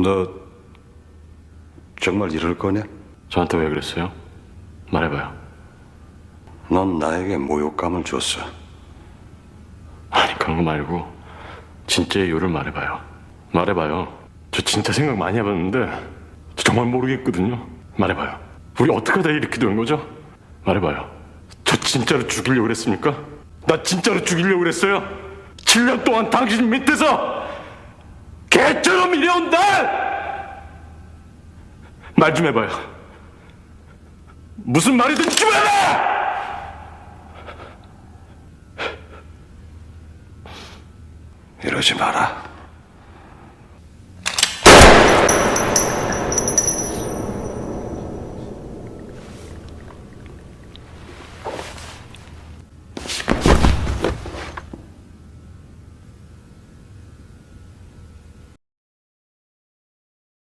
너 정말 이럴 거냐? 저한테 왜 그랬어요? 말해봐요. 넌 나에게 모욕감을 줬어. 아니 그런 거 말고 진짜 이유를 말해봐요. 말해봐요. 저 진짜 생각 많이 해봤는데 저 정말 모르겠거든요. 말해봐요. 우리 어떻게 하다 이렇게 된 거죠? 말해봐요. 저 진짜로 죽이려고 그랬습니까? 나 진짜로 죽이려고 그랬어요? 7년 동안 당신 밑에서 일해온 날! 말좀 해봐요. 무슨 말이든 좀 해봐! 이러지 마라.